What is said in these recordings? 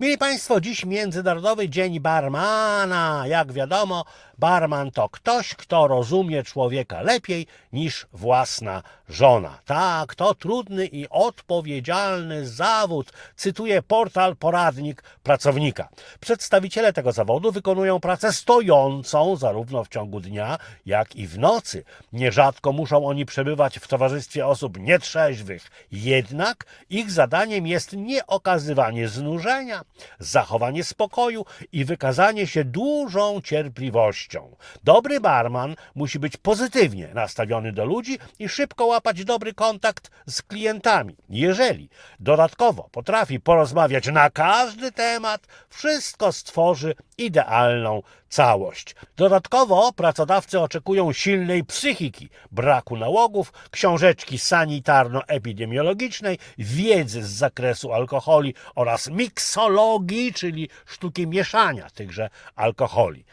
Mili Państwo, dziś Międzynarodowy Dzień Barmana. Jak wiadomo, barman to ktoś, kto rozumie człowieka lepiej niż własna żona. Tak, to trudny i odpowiedzialny zawód, cytuje portal Poradnik Pracownika. Przedstawiciele tego zawodu wykonują pracę stojącą zarówno w ciągu dnia, jak i w nocy. Nierzadko muszą oni przebywać w towarzystwie osób nietrzeźwych. Jednak ich zadaniem jest nie okazywanie znużenia, zachowanie spokoju i wykazanie się dużą cierpliwością. Dobry barman musi być pozytywnie nastawiony do ludzi i szybko łapać dobry kontakt z klientami. Jeżeli dodatkowo potrafi porozmawiać na każdy temat, wszystko stworzy idealną całość. Dodatkowo pracodawcy oczekują silnej psychiki, braku nałogów, książeczki sanitarno-epidemiologicznej, wiedzy z zakresu alkoholi oraz miksologii, czyli sztuki mieszania tychże alkoholi.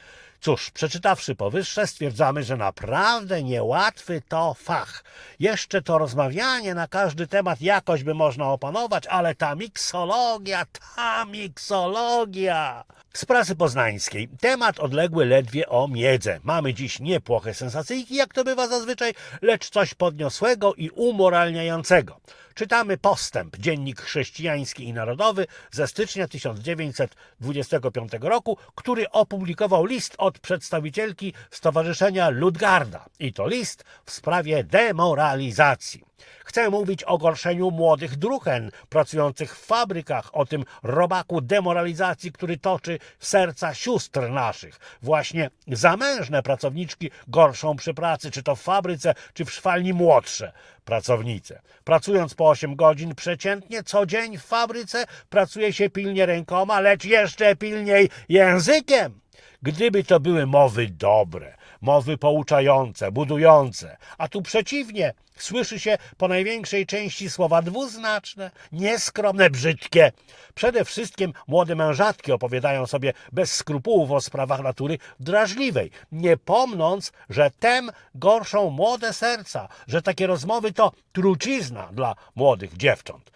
Cóż, przeczytawszy powyższe, stwierdzamy, że naprawdę niełatwy to fach. Jeszcze to rozmawianie na każdy temat jakoś by można opanować, ale ta miksologia, ta miksologia. Z prasy poznańskiej. Temat odległy ledwie o miedzę. Mamy dziś nie płoche sensacyjki, jak to bywa zazwyczaj, lecz coś podniosłego i umoralniającego. Czytamy Postęp, dziennik chrześcijański i narodowy ze stycznia 1925 roku, który opublikował list od przedstawicielki Stowarzyszenia Ludgarda. I to list w sprawie demoralizacji. Chcę mówić o gorszeniu młodych druchen pracujących w fabrykach, o tym robaku demoralizacji, który toczy serca sióstr naszych. Właśnie zamężne pracowniczki gorszą przy pracy, czy to w fabryce, czy w szwalni młodsze pracownice. Pracując po 8 godzin przeciętnie co dzień w fabryce, pracuje się pilnie rękoma, lecz jeszcze pilniej językiem. Gdyby to były mowy dobre, mowy pouczające, budujące, a tu przeciwnie, słyszy się po największej części słowa dwuznaczne, nieskromne, brzydkie. Przede wszystkim młode mężatki opowiadają sobie bez skrupułów o sprawach natury drażliwej, nie pomnąc, że tem gorszą młode serca, że takie rozmowy to trucizna dla młodych dziewcząt.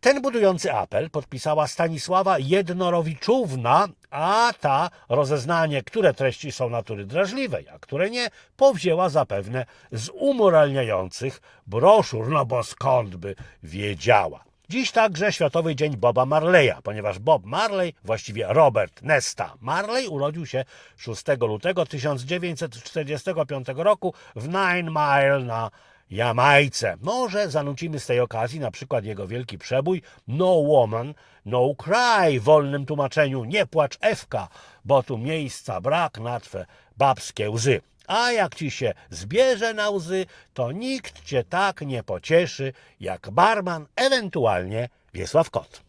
Ten budujący apel podpisała Stanisława Jednorowiczówna, a ta rozeznanie, które treści są natury drażliwej, a które nie, powzięła zapewne z umoralniających broszur, no bo skąd by wiedziała. Dziś także Światowy Dzień Boba Marleya, ponieważ Bob Marley, właściwie Robert Nesta Marley, urodził się 6 lutego 1945 roku w Nine Mile na Jamajce. Może zanucimy z tej okazji na przykład jego wielki przebój No Woman, No Cry w wolnym tłumaczeniu Nie płacz Ewka, bo tu miejsca brak na twe babskie łzy. A jak ci się zbierze na łzy, to nikt cię tak nie pocieszy jak barman, ewentualnie Wiesław Kot.